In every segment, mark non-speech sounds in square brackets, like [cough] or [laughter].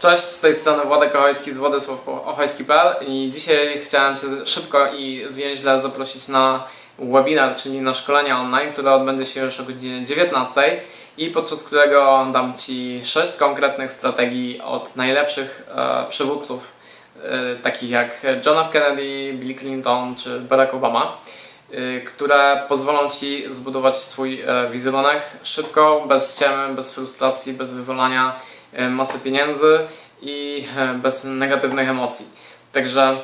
Cześć, z tej strony Władek Ochojski z władysławochojski.pl i dzisiaj chciałem Cię szybko i zwięźle zaprosić na webinar, czyli na szkolenie online, które odbędzie się już o godzinie 19 i podczas którego dam Ci 6 konkretnych strategii od najlepszych e, przywódców, e, takich jak John F. Kennedy, Bill Clinton czy Barack Obama, e, które pozwolą Ci zbudować swój e, wizerunek szybko, bez ściemy, bez frustracji, bez wywalania e, masy pieniędzy i e, bez negatywnych emocji. Także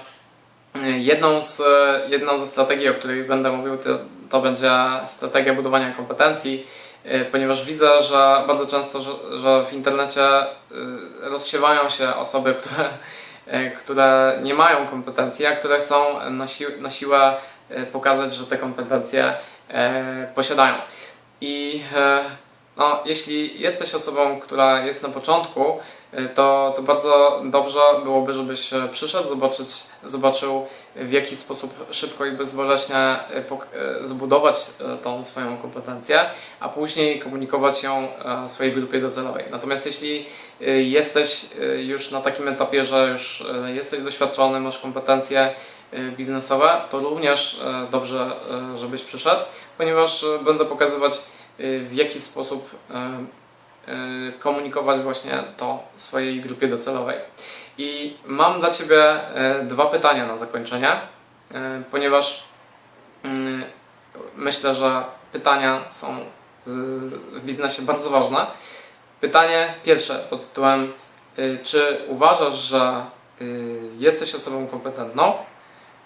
e, jedną z, jedną ze strategii, o której będę mówił, to, to będzie strategia budowania kompetencji, ponieważ widzę, że bardzo często, że, że w internecie rozsiewają się osoby, [laughs] które, które nie mają kompetencji, a które chcą na, si na siłę pokazać, że te kompetencje posiadają. I no, jeśli jesteś osobą, która jest na początku, y, to, to bardzo dobrze byłoby, żebyś e, przyszedł, zobaczyć, zobaczył w jaki sposób szybko i bezboleśnie e, e, zbudować tą swoją kompetencję, a później komunikować ją swojej grupie docelowej. Natomiast jeśli jesteś już na takim etapie, że już jesteś doświadczony, masz kompetencje biznesowe, to również dobrze, żebyś przyszedł, ponieważ będę pokazywać w jaki sposób y, y, komunikować właśnie to swojej grupie docelowej. I mam dla Ciebie y, dwa pytania na zakończenie, y, ponieważ y, myślę, że pytania są y, w biznesie bardzo ważne. Pytanie pierwsze pod tytułem, y, czy uważasz, że y, jesteś osobą kompetentną?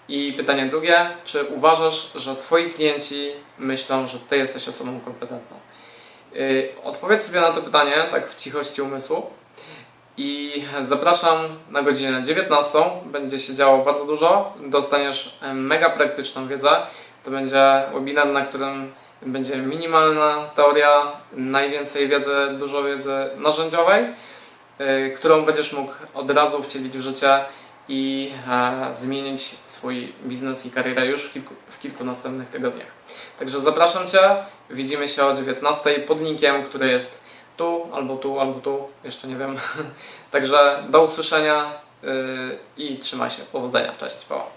I pytanie drugie, czy uważasz, że Twoi klienci myślą, że Ty jesteś osobą kompetentną? Yy, Odpowiedz sobie na to pytanie, tak w cichości umysłu. I zapraszam na godzinę 19. Będzie się działo bardzo dużo. Dostaniesz e, mega praktyczną wiedzę. To będzie webinar, na którym będzie minimalna teoria, najwięcej wiedzy, dużo wiedzy narzędziowej, yy, którą będziesz mógł od razu wcielić w życie i e, zmienić swój biznes i karierę już w kilku, w kilku następnych tygodniach. Także zapraszam Cię, widzimy się o 19 pod linkiem, który jest tu, albo tu, albo tu, jeszcze nie wiem. [laughs] Także do usłyszenia yy, i trzymaj się, powodzenia, cześć, pa.